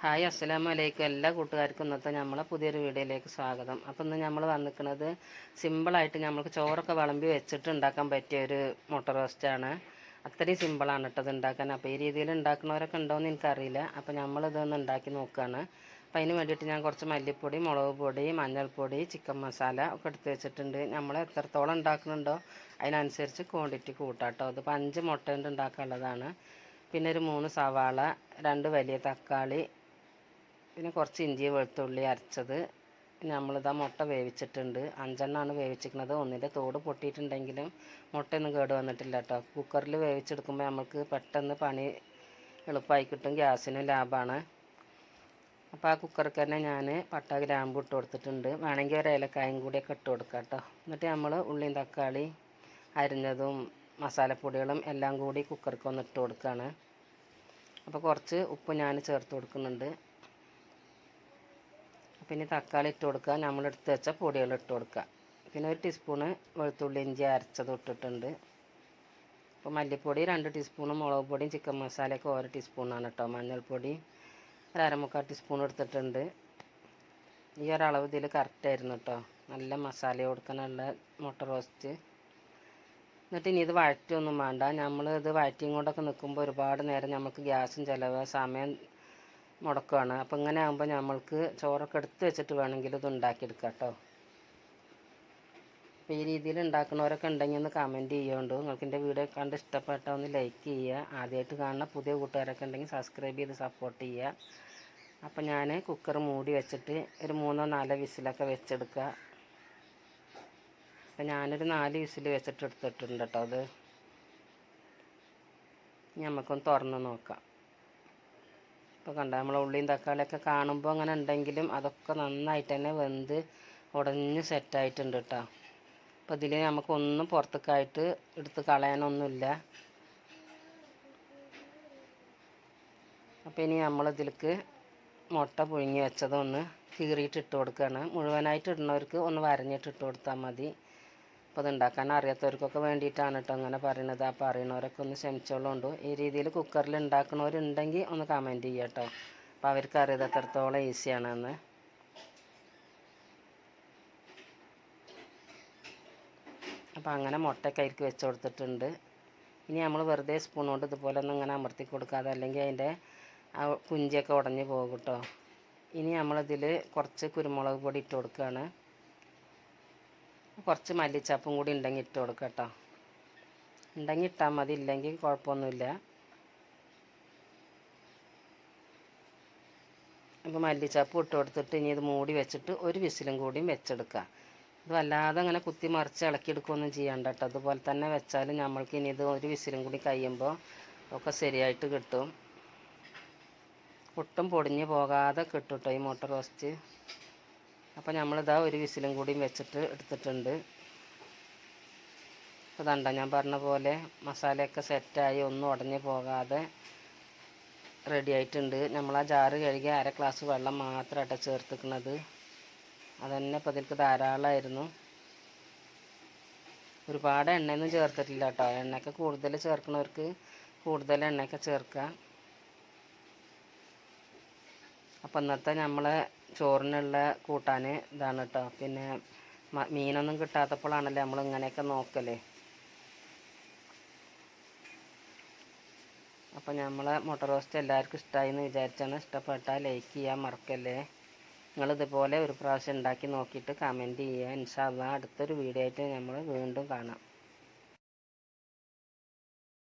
Hi അസ്സലാമു അലൈക്കും. എല്ലാ കൂട്ടുകാർക്കും ഇന്നത്തെ നമ്മളെ പുതിയൊരു വീഡിയോയിലേക്ക് സ്വാഗതം. അപ്പം ഇന്ന് നമ്മൾ വന്നിരിക്കുന്നത് സിമ്പിളായിട്ട് നമ്മൾക്ക് ചോറൊക്കെ വിളമ്പി വെച്ചിട്ട് ഉണ്ടാക്കാൻ പറ്റിയ ഒരു മുട്ട റോസ്റ്റാണ് അത്രയും സിമ്പിളാണ് കേട്ടോ ഇത് ഉണ്ടാക്കാൻ. അപ്പോൾ ഈ രീതിയിൽ ഉണ്ടാക്കുന്നവരൊക്കെ ഉണ്ടോയെന്ന് എനിക്കറിയില്ല. അപ്പോൾ നമ്മളിതൊന്ന് ഉണ്ടാക്കി നോക്കുകയാണ് അപ്പോൾ അതിന് വേണ്ടിയിട്ട് ഞാൻ കുറച്ച് മല്ലിപ്പൊടി മുളക് പൊടി മഞ്ഞൾപ്പൊടി ചിക്കൻ മസാല ഒക്കെ എടുത്ത് വെച്ചിട്ടുണ്ട്. നമ്മൾ എത്രത്തോളം ഉണ്ടാക്കുന്നുണ്ടോ അതിനനുസരിച്ച് ക്വാണ്ടിറ്റി കൂട്ടാം കേട്ടോ ഇതിപ്പോൾ അഞ്ച് മുട്ട കൊണ്ട് ഉണ്ടാക്കാനുള്ളതാണ്. പിന്നെ ഒരു മൂന്ന് സവാള രണ്ട് വലിയ തക്കാളി പിന്നെ കുറച്ച് ഇഞ്ചി വെളുത്തുള്ളി അരച്ചത്. പിന്നെ നമ്മളിതാ മുട്ട വേവിച്ചിട്ടുണ്ട്. അഞ്ചെണ്ണമാണ് വേവിച്ചിരിക്കുന്നത്. ഒന്നിന്റെ തോട് പൊട്ടിയിട്ടുണ്ടെങ്കിലും മുട്ടയൊന്നും കേട് വന്നിട്ടില്ല കേട്ടോ കുക്കറിൽ വേവിച്ചെടുക്കുമ്പോൾ നമുക്ക് പെട്ടെന്ന് പണി എളുപ്പമായി കിട്ടും. ഗ്യാസിനും ലാഭമാണ് അപ്പോൾ ആ കുക്കർക്ക് തന്നെ ഞാൻ പട്ട ഗ്രാമ്പ് ഇട്ട് കൊടുത്തിട്ടുണ്ട്. വേണമെങ്കിൽ ഒരു ഏലക്കായും കൂടിയൊക്കെ ഇട്ട് കൊടുക്കാം കേട്ടോ എന്നിട്ട് നമ്മൾ ഉള്ളിയും തക്കാളി അരിഞ്ഞതും മസാലപ്പൊടികളും എല്ലാം കൂടി കുക്കർക്ക് ഒന്ന് ഇട്ട് കൊടുക്കുകയാണ് അപ്പോൾ കുറച്ച് ഉപ്പ് ഞാൻ ചേർത്ത് കൊടുക്കുന്നുണ്ട്. പിന്നെ തക്കാളി ഇട്ട് കൊടുക്കുക. നമ്മൾ എടുത്ത് വെച്ച പൊടികൾ ഇട്ട് കൊടുക്കുക. പിന്നെ ഒരു ടീസ്പൂണ് വെളുത്തുള്ളി ഇഞ്ചി അരച്ചത് ഇട്ടിട്ടുണ്ട്. അപ്പോൾ മല്ലിപ്പൊടി രണ്ട് ടീസ്പൂണും മുളക് പൊടിയും ചിക്കൻ മസാലയൊക്കെ ഓരോ ടീസ്പൂണാണ് കേട്ടോ മഞ്ഞൾപ്പൊടി ഒരു അരമുക്കാൽ ടീസ്പൂൺ എടുത്തിട്ടുണ്ട്. ഈ ഒരളവ് ഇതിൽ കറക്റ്റായിരുന്നു കേട്ടോ നല്ല മസാല കൊടുക്കാനുള്ള മുട്ട റോസ്റ്റ് എന്നിട്ട് ഇനി ഇത് വഴറ്റൊന്നും വേണ്ട. നമ്മൾ ഇത് വഴറ്റിയും കൊണ്ടൊക്കെ നിൽക്കുമ്പോൾ ഒരുപാട് നേരം നമുക്ക് ഗ്യാസും ചിലവ് സമയം മുടക്കമാണ് അപ്പോൾ ഇങ്ങനെ ആകുമ്പോൾ നമ്മൾക്ക് ചോറൊക്കെ എടുത്ത് വെച്ചിട്ട് വേണമെങ്കിൽ ഇത് ഉണ്ടാക്കിയെടുക്കാം കേട്ടോ. അപ്പോൾ ഈ രീതിയിൽ ഉണ്ടാക്കുന്നവരൊക്കെ ഉണ്ടെങ്കിൽ ഒന്ന് കമന്റ് ചെയ്യുകൊണ്ട് നിങ്ങൾക്ക് എന്റെ വീഡിയോ കണ്ട് ഇഷ്ടപ്പെട്ട ഒന്ന് ലൈക്ക് ചെയ്യുക. ആദ്യമായിട്ട് കാണുന്ന പുതിയ കൂട്ടുകാരൊക്കെ ഉണ്ടെങ്കിൽ സബ്സ്ക്രൈബ് ചെയ്ത് സപ്പോർട്ട് ചെയ്യുക. അപ്പോൾ ഞാൻ കുക്കർ മൂടി വെച്ചിട്ട് ഒരു മൂന്നോ നാലോ വിസിലൊക്കെ വെച്ചെടുക്കുക. അപ്പോൾ ഞാനൊരു നാല് വിസിൽ വെച്ചിട്ട് എടുത്തിട്ടുണ്ട് കേട്ടോ അത്. ഇനി നമുക്കൊന്ന് തുറന്ന് നോക്കാം. ഇപ്പോൾ കണ്ട നമ്മൾ ഉള്ളിയും തക്കാളിയൊക്കെ കാണുമ്പോൾ അങ്ങനെ ഉണ്ടെങ്കിലും അതൊക്കെ നന്നായിട്ട് തന്നെ വെന്ത് ഉടഞ്ഞ് സെറ്റായിട്ടുണ്ട് കേട്ടോ അപ്പോൾ ഇതിൽ നമുക്കൊന്നും പുറത്തേക്കായിട്ട് എടുത്ത് കളയാനൊന്നുമില്ല. അപ്പോൾ ഇനി നമ്മൾ ഇതിലേക്ക് മുട്ട പുഴുങ്ങി വെച്ചതൊന്ന് കീറിയിട്ട് ഇട്ട് കൊടുക്കുകയാണ് മുഴുവനായിട്ട് ഇടുന്നവർക്ക് ഒന്ന് വരഞ്ഞിട്ട് ഇട്ട് കൊടുത്താൽ മതി. അപ്പോൾ അത് ഉണ്ടാക്കാൻ അറിയാത്തവർക്കൊക്കെ വേണ്ടിയിട്ടാണ് കേട്ടോ അങ്ങനെ പറയണത്. ആ പറയുന്നവരൊക്കെ ഒന്ന് ക്ഷമിച്ചോളുണ്ട്. ഈ രീതിയിൽ കുക്കറിൽ ഉണ്ടാക്കണവരുണ്ടെങ്കിൽ ഒന്ന് കമന്റ് ചെയ്യുക കേട്ടോ അപ്പോൾ അവർക്ക് അറിയത് എത്രത്തോളം ഈസിയാണെന്ന് അപ്പോൾ അങ്ങനെ മുട്ടയൊക്കെ അരിക്ക് വെച്ച് കൊടുത്തിട്ടുണ്ട്. ഇനി നമ്മൾ വെറുതെ സ്പൂൺ കൊണ്ട് ഇതുപോലെ ഒന്നും ഇങ്ങനെ അമർത്തി കൊടുക്കാതെ അല്ലെങ്കിൽ അതിന്റെ ആ കുഞ്ചിയൊക്കെ ഉടഞ്ഞു പോകും കേട്ടോ ഇനി നമ്മളിതിൽ കുറച്ച് കുരുമുളക് പൊടി ഇട്ട് കൊടുക്കുകയാണ് കുറച്ച് മല്ലിച്ചപ്പും കൂടി ഉണ്ടെങ്കിൽ ഇട്ട് കൊടുക്കുക കേട്ടോ. ഉണ്ടെങ്കിൽ ഇട്ടാൽ മതി ഇല്ലെങ്കിൽ കുഴപ്പമൊന്നുമില്ല. അപ്പോൾ മല്ലിച്ചപ്പ് ഇട്ട് കൊടുത്തിട്ട് ഇനി ഇത് മൂടി വെച്ചിട്ട് ഒരു വിസിലും കൂടിയും വെച്ചെടുക്കുക. ഇത് വല്ലാതെ അങ്ങനെ കുത്തി മറിച്ച് ഇളക്കിയെടുക്കുകയൊന്നും ചെയ്യണ്ട കേട്ടോ. അതുപോലെ തന്നെ വെച്ചാൽ നമ്മൾക്ക് ഇനി ഇത് ഒരു വിസിലും കൂടി കഴിയുമ്പോൾ ഒക്കെ ശരിയായിട്ട് കിട്ടും. ഒട്ടും പൊടിഞ്ഞ് പോകാതെ കിട്ടും കേട്ടോ ഈ മുട്ട റോസ്റ്റ്. അപ്പോൾ നമ്മളിതാ ഒരു വിസിലും കൂടിയും വെച്ചിട്ട് എടുത്തിട്ടുണ്ട്. കണ്ടോ ഞാൻ പറഞ്ഞ പോലെ മസാലയൊക്കെ സെറ്റായി ഒന്നും ഉടഞ്ഞു പോകാതെ റെഡി ആയിട്ടുണ്ട്. നമ്മൾ ആ ജാറ് കഴുകി അര ഗ്ലാസ് വെള്ളം മാത്രമായിട്ട് ചേർത്തിക്കുന്നത് അതന്നെ ഇപ്പോൾ ഇതിൽക്ക് ധാരാളമായിരുന്നു ഒരുപാട് എണ്ണയൊന്നും ചേർത്തിട്ടില്ല കേട്ടോ എണ്ണയൊക്കെ കൂടുതൽ ചേർക്കുന്നവർക്ക് കൂടുതൽ എണ്ണയൊക്കെ ചേർക്കുക അപ്പം ഇന്നത്തെ നമ്മളെ ചോറിനുള്ള കൂട്ടാൻ ഇതാണ് കേട്ടോ പിന്നെ മീനൊന്നും കിട്ടാത്തപ്പോഴാണല്ലേ നമ്മൾ ഇങ്ങനെയൊക്കെ നോക്കല്ലേ അപ്പം നമ്മളെ മുട്ട റോസ്റ്റ് എല്ലാവർക്കും ഇഷ്ടമായി എന്ന് വിചാരിച്ചാണ്. ഇഷ്ടപ്പെട്ടാൽ ലൈക്ക് ചെയ്യാൻ മറക്കല്ലേ. നിങ്ങൾ ഇതുപോലെ ഒരു പ്രാവശ്യം ഉണ്ടാക്കി നോക്കിയിട്ട് കമന്റ് ചെയ്യുക ഇൻഷാല്ല അടുത്തൊരു വീഡിയോ ആയിട്ട് നമ്മൾ വീണ്ടും കാണാം.